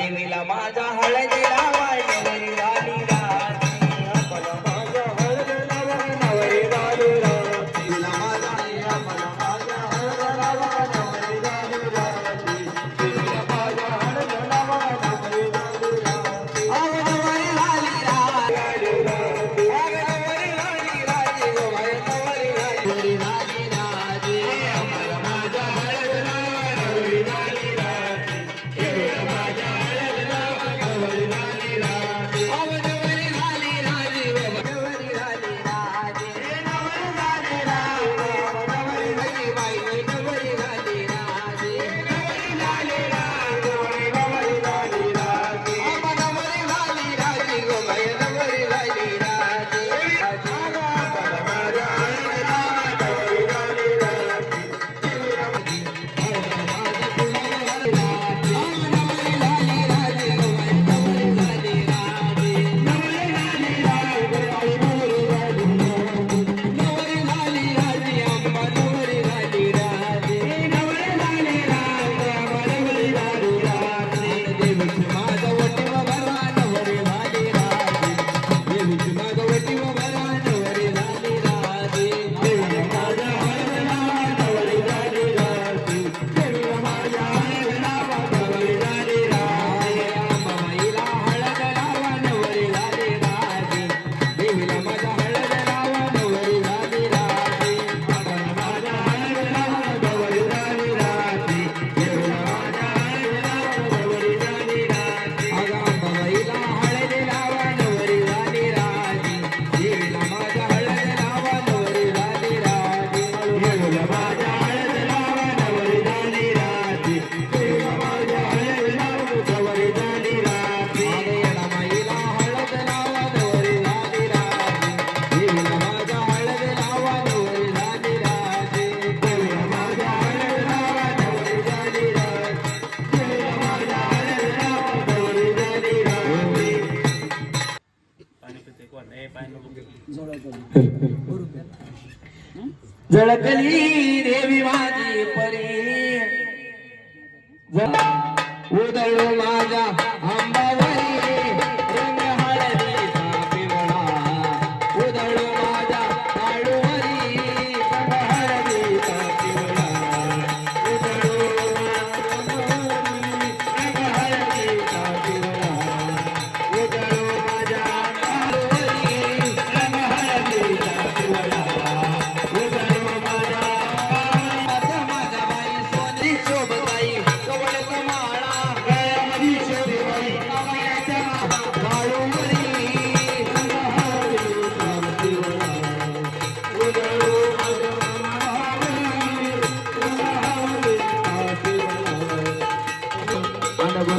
देवीला माझा हळदीला माय झळकली देवी माझी परी. उदय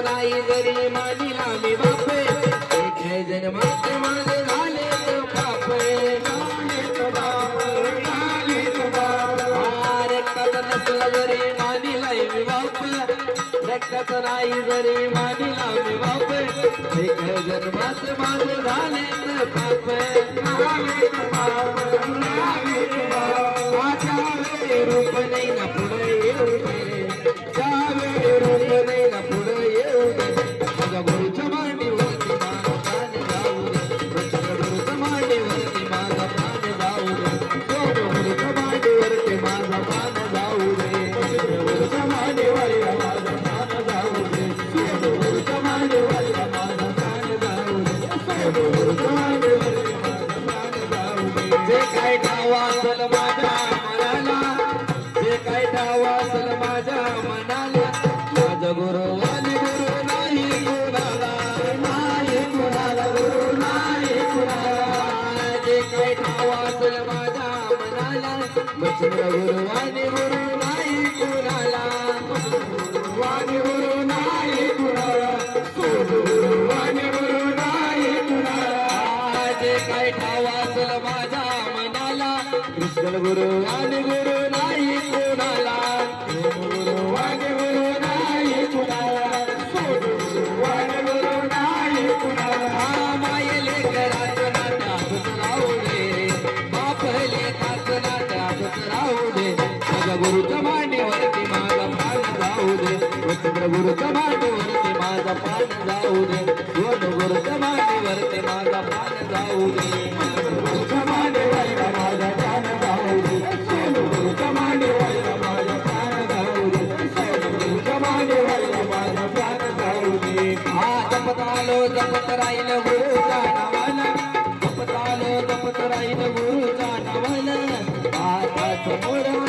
कराई जरी माझी आम्ही बापे इथे जन्माचे माझे झाले बापे. रक्तात नसलं जरी मानी लाईवी बाप रक्तात नाही जरी मानी लावी बाप. इथे जन्माचे माझे झाले बापे. माझ्या रूप नाही ना पुढे गुरुवाणी गुरु नाही कुणाला. गुरुवाणी गुरु नाही कुणाला. गुरुवाणी गुरु नाही कुणाला. जे काय ठावा असेल मनाला कृष्ण गुरुवाणी गुरु माझ्या गुरुच्या मांडीवरती माझा पान जाऊ दे. वचंद्र गुरुच्या मांडीवरती माझा पान जाऊ दे. दोन गुरुच्या मांडीवरती माझा पान जाऊ दे. गुरुच्या मांडीवरती माझा प्राण जाऊ दे. गुरुच्या मांडीवरती माझा प्राण जाऊ दे. गुरुच्या मांडीवरती माझा जाऊ दे. हा जपत आलो जपत राहील गुरुच्या नावानं जपत आलो जपत राहील गुरुच्या नावानं आता समोर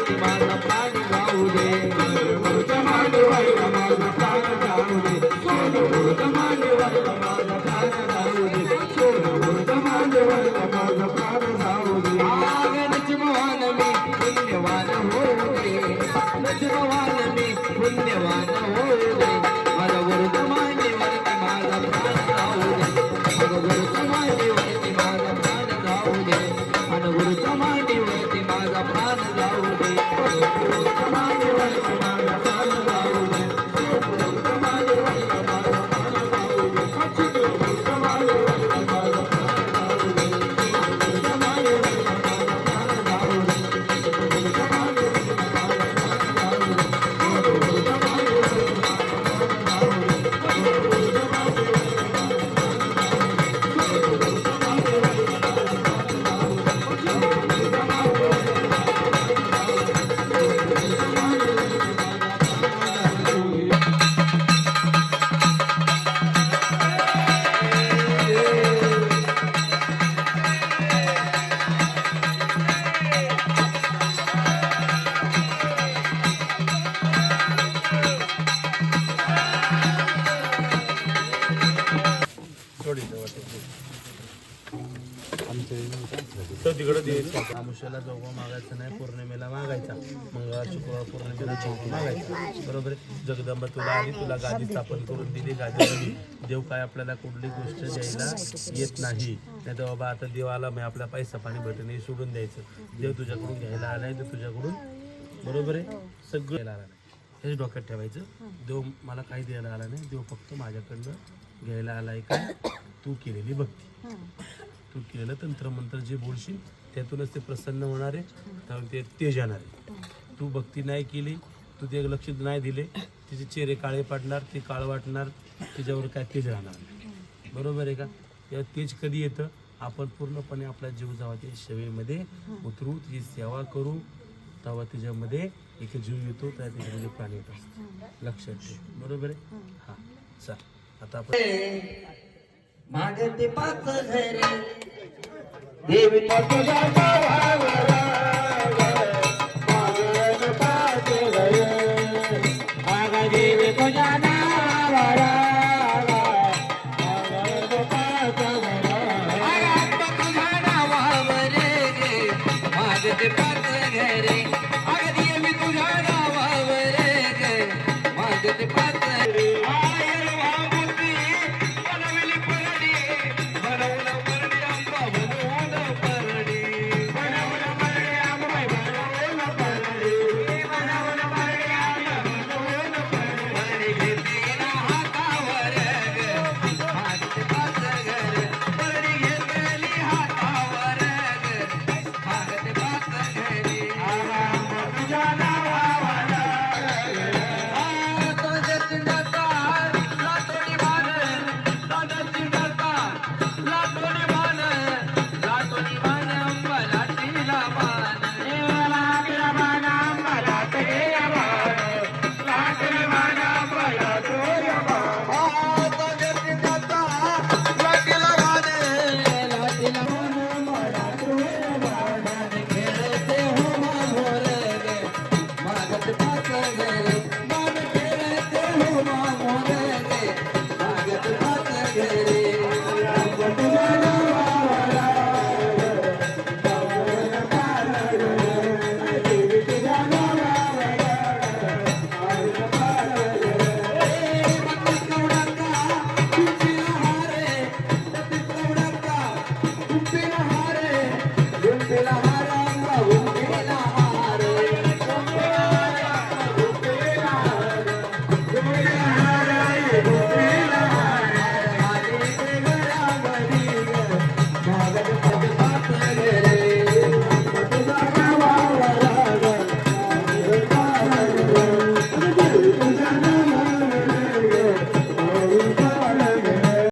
तर तिकडे द्यायचं आमुष्याला जोगवा मागायचा नाही पौर्णिमेला मागायचा. मंगळवार शुक्रवार पौर्णिमेला जोगवा मागायचा. बरोबर आहे? जगदंबा तुला आली तुला गादी स्थापन करून दिली गादी देव काय आपल्याला कुठली गोष्ट द्यायला येत नाही. नाही तर बाबा आता देवाला मी आपला पैसा पाणी भेटणे सोडून द्यायचं. देव तुझ्याकडून घ्यायला आलाय तर तुझ्याकडून. बरोबर आहे? सगळं घ्यायला आला नाही. हेच डोक्यात ठेवायचं. देव मला काही द्यायला आला नाही. देव फक्त माझ्याकडनं घ्यायला आलाय काय तू केलेली भक्ती. तू केलेलं तंत्रमंत्र जे बोलशील त्यातूनच ते प्रसन्न होणार आहे. त्यामुळे ते तेज येणार आहे. तू भक्ती नाही केली तू ते लक्ष नाही दिले तिचे चेहरे काळे पाडणार ते काळ वाटणार तिच्यावर काय तेज राहणार? बरोबर आहे का? तेव्हा तेज कधी येतं? आपण पूर्णपणे आपला जीव सेवेमध्ये उतरू तिची सेवा करू. तेव्हा त्याच्यामध्ये एक जीव येतो त्या त्याच्यामध्ये प्राणी येतो लक्षात ठेव. बरोबर आहे? हां चाल. आता आपण मागते पाच घरे. देवी तुझ्या